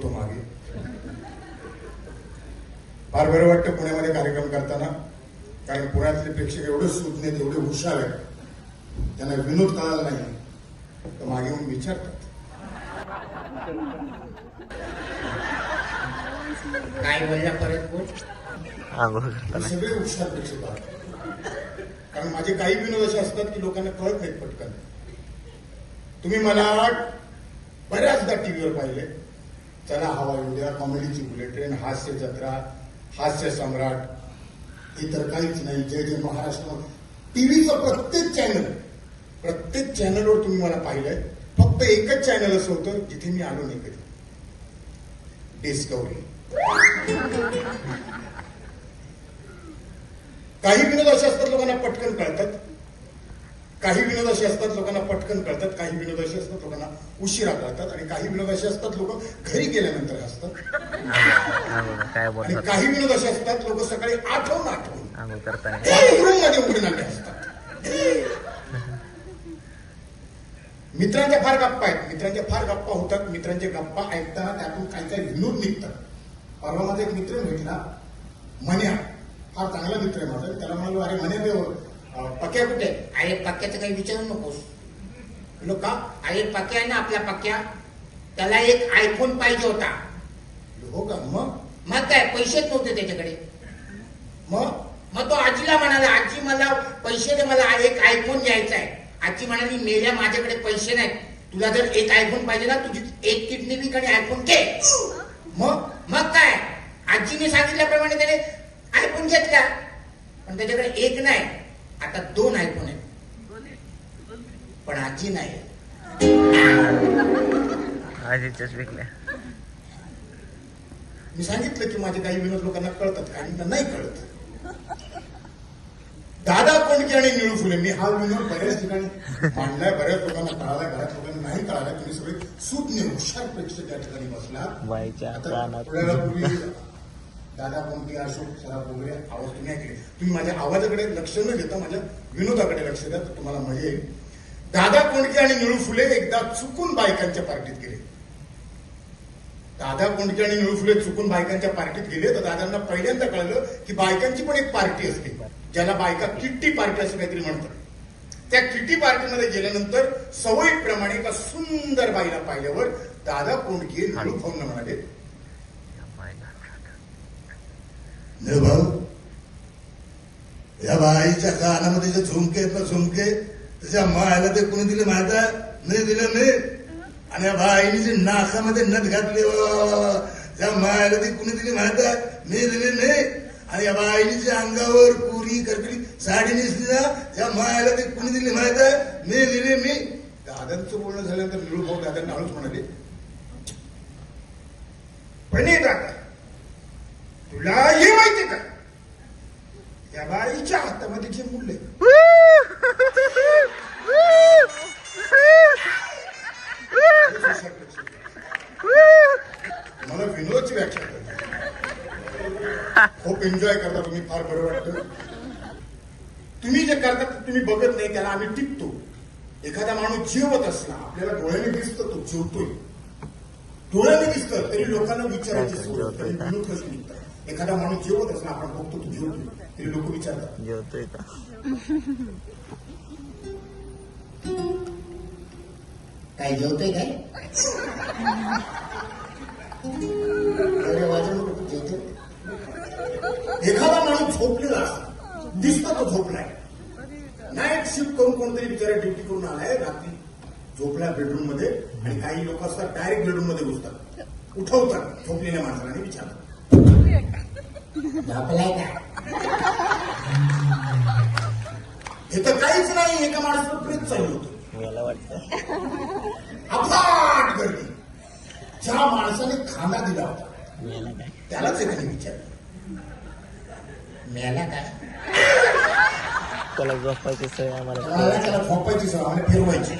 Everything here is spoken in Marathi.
झोपलो तो मागे. फार बरं वाटतं पुण्यामध्ये कार्यक्रम करताना कारण पुण्यातले प्रेक्षक एवढे आहेत एवढे हुशार आहेत. त्यांना विनोद कळाला नाही. तर मागे येऊन विचारतात. काय बोलला परत बोल सगळे हुशार प्रेक्षक कारण माझे काही विनोद असे असतात की लोकांना कळत नाहीत पटकन. तुम्ही मला बऱ्याचदा टीव्हीवर पाहिले. चला हवा येऊ द्या कॉमेडीची बुलेट ट्रेन हास्य जत्रा हास्य सम्राट इतर काहीच नाही जय जय महाराष्ट्र. टीव्हीचं प्रत्येक चॅनल प्रत्येक चॅनलवर तुम्ही मला पाहिलंय. फक्त एकच चॅनल असं होतं जिथे मी आलो नाही कधी. डिस्कवरी. काही विनोद असे असतात लोकांना पटकन कळतात. काही विनोद असे असतात लोकांना पटकन कळतात. काही विनोद असे असतात लोकांना उशिरा कळतात. आणि काही विनोद असे असतात लोक घरी गेल्यानंतर काय आणि काही विनोद असे असतात लोक सकाळी आठवून आठवून बाथरूममध्ये उघडून आले असतात. मित्रांच्या फार गप्पा आहेत. मित्रांच्या फार गप्पा होतात. मित्रांच्या गप्पा ऐकताना त्यातून काही काही विनोद निघतात. परवा माझा एक मित्र भेटला मन्या. फार चांगला मित्र आहे माझा. त्याला म्हणालो अरे मन्या देव अं, पक्या कुठे? आहे?" अरे पक्क्याचं काही विचारू नकोस. लोक अरे पक्या आहे ना आपला पक्या? त्याला एक आयफोन पाहिजे होता. हो का? मग? मग काय? पैसेच नव्हते त्याच्याकडे. मग? मग तो आजीला म्हणाला आजी मला पैसे दे मला एक आयफोन घ्यायचा आहे. आजी म्हणाली मेल्या माझ्याकडे पैसे नाहीत. तुला जर एक आयफोन पाहिजे ना तुझी एक किडनी विक आणि आयफोन घे. मग? मग काय? आजीने सांगितल्याप्रमाणे त्याने आयफोन घेतला. पण त्याच्याकडे एक नाही. आता दोन आयफोन आहेत. पण आजी नाही. आजीच्याच विकल्या. मी सांगितलं की माझे काही विनोद लोकांना कळतात काहींना नाही कळत. दादा कोणके आणि निळू फुले मी हा विनोद बऱ्याच ठिकाणी मांडलाय बऱ्याच लोकांना कळाला बऱ्याच लोकांना नाही कळाला तुम्ही सगळे सुज्ञ हुशार प्रेक्षक या ठिकाणी बसला. आता कानात थोड्या वेळापूर्वी दादा कोणते अशोक सराफ वगैरे आवाज तुम्ही ऐकले. तुम्ही माझ्या आवाजाकडे लक्ष न देता माझ्या विनोदाकडे लक्ष द्या तर तुम्हाला मजा येईल. दादा कोणके आणि निळू फुले एकदा चुकून बायकांच्या पार्टीत गेले. दादा कोंडके आणि निळू फुले चुकून बायकांच्या पार्टीत गेले तर दादांना पहिल्यांदा कळलं की बायकांची पण एक पार्टी असते ज्याला बायका किट्टी पार्टी असं काहीतरी म्हणतात. त्या किट्टी पार्टीमध्ये गेल्यानंतर सवयीप्रमाणे एका सुंदर बाईला पाहिल्यावर दादा कोंडके निळू भाऊंना म्हणाले निळू भाऊ या बाईच्या कानामध्ये जे झुमके आहेत ना झुमके त्याच्या मायला ते कोणी दिले माहीत आहे? नाही दिलं नाही आणि या बाईने जे नाकामध्ये नथ घातले वा, त्या मायला ते कुणी दिली माहीत आहे? मी दिले नाही आणि या बाईने जे अंगावर पुरी करकडी साडी नेसली ना त्या मायला ते कुणी दिली माहीत आहे? मी दिले मी. दादांचं बोलणं झाल्यानंतर निळू भाऊ दादांना हळूच म्हणाले. पण हे दादा तुला हे माहिती का या बाईच्या हातामध्ये जे मुलं आहे मला विनोदची व्याख्या करता खूप एन्जॉय करता तुम्ही फार बरं वाटतं. तुम्ही जे करता ते तुम्ही बघत नाही त्याला आम्ही टिकतो. एखादा माणूस जेवत असला आपल्याला डोळ्याने दिसतं तो जेवतोय. डोळ्याने दिसतं तरी लोकांना विचारायची सोय होते. तरी निघतात एखादा माणूस जेवत असला आपण बघतो तो जेवतोय. तरी लोक विचारतात. जेवतोय का? काय जेवतोय काय एवढं वाजू नको तू जेवतोय एखादा माणूस झोपलेला असतो. दिसतो तो झोपलाय. नाईट शिफ्ट करून कोणतरी बिचारा ड्युटी करून आलाय रात्री. झोपलाय बेडरूममध्ये आणि काही लोक असतात डायरेक्ट बेडरूममध्ये घुसतात. उठवतात झोपलेल्या माणसाला आणि विचारतात. झोपलाय का? हे तर काहीच नाही एका माणसाचं प्रेत चालू होतं. मला वाटतं. अफाट गर्दी. ज्या माणसाने खाना दिला होता त्यालाच एकाने विचारलं. मेला काय त्याला झोपायची सवय आम्हाला. त्याला झोपायची सवय आणि फिरवायची.